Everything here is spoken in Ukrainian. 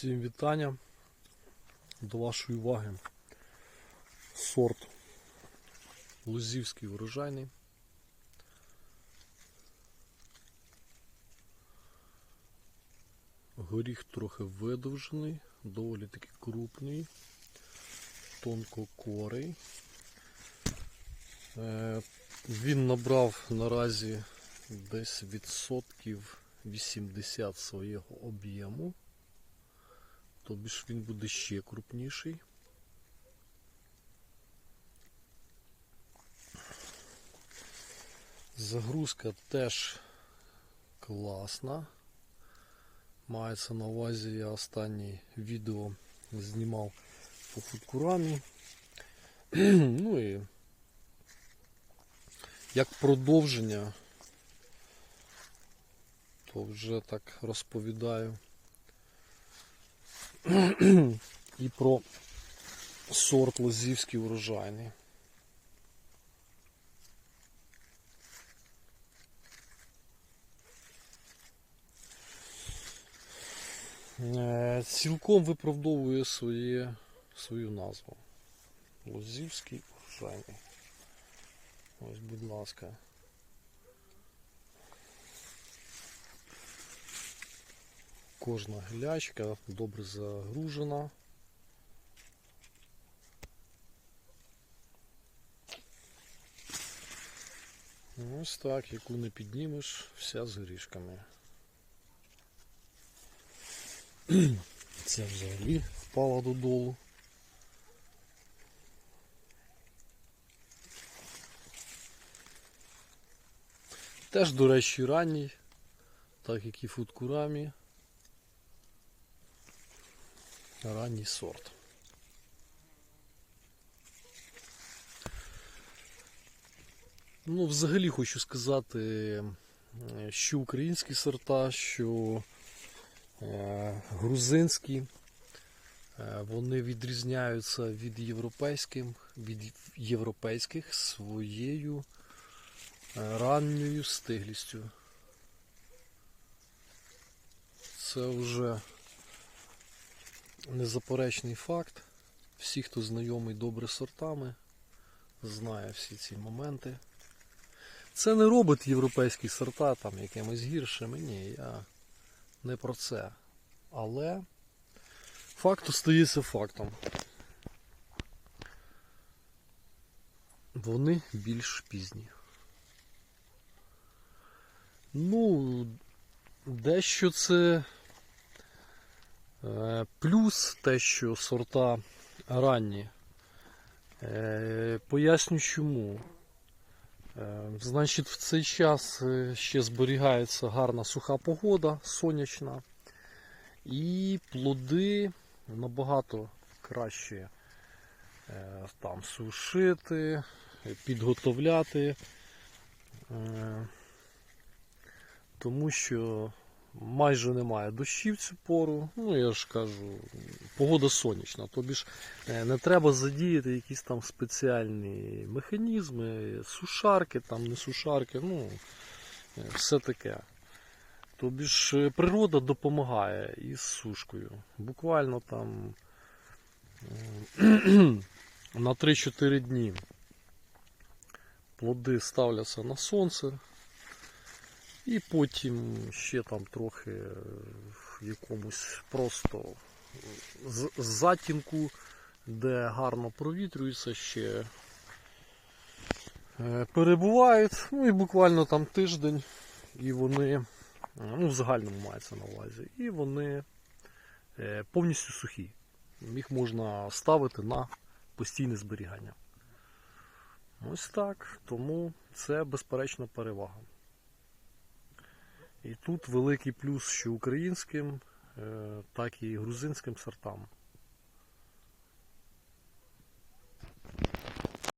Всім вітання. До вашої уваги сорт Лузівський урожайний. Горіх трохи видовжений, доволі таки крупний, тонкокорий. Е, Він набрав наразі десь відсотків 80 свого об'єму. Тобі ж він буде ще крупніший. Загрузка теж класна. Мається на увазі, я останнє відео знімав по фудкурамі. ну і як продовження, то вже так розповідаю і про сорт Лозівський урожайний. Е, Цілком виправдовує своє, свою назву. Лозівський урожайний. Ось, будь ласка. Кожна глячка добре загружена. Ось так, яку не піднімеш, вся з горішками. Це взагалі впала додолу. Теж, до речі, ранній, так як і фудкурамі. Ранній сорт. Ну, взагалі хочу сказати, е, що українські сорта, що е, грузинські, е, вони відрізняються від європейських, від європейських своєю ранньою стиглістю. Це вже незаперечний факт. Всі, хто знайомий добре сортами, знає всі ці моменти. Це не робить європейські сорта там якимось гіршими. Ні, я не про це. Але факт остається фактом. Вони більш пізні. Ну, дещо це Плюс те, що сорта ранні. Е, Поясню чому. Е, Значить, в цей час е, ще зберігається гарна суха погода, сонячна, і плоди набагато краще е, там сушити, підготовляти, е, тому що майже немає дощів цю пору. Ну, я ж кажу, погода сонячна. Тобі ж е, не треба задіяти якісь там спеціальні механізми, сушарки, там не сушарки, ну, е, все таке. Тобі ж е, природа допомагає із сушкою. Буквально там на 3-4 дні плоди ставляться на сонце. І потім ще там трохи в якомусь просто з- затінку, де гарно провітрюється ще е, перебувають. Ну і буквально там тиждень, і вони, е, ну в загальному мається на увазі, і вони е, повністю сухі. Їх можна ставити на постійне зберігання. Ось так. Тому це безперечна перевага. І тут великий плюс що українським, е, так і грузинським сортам.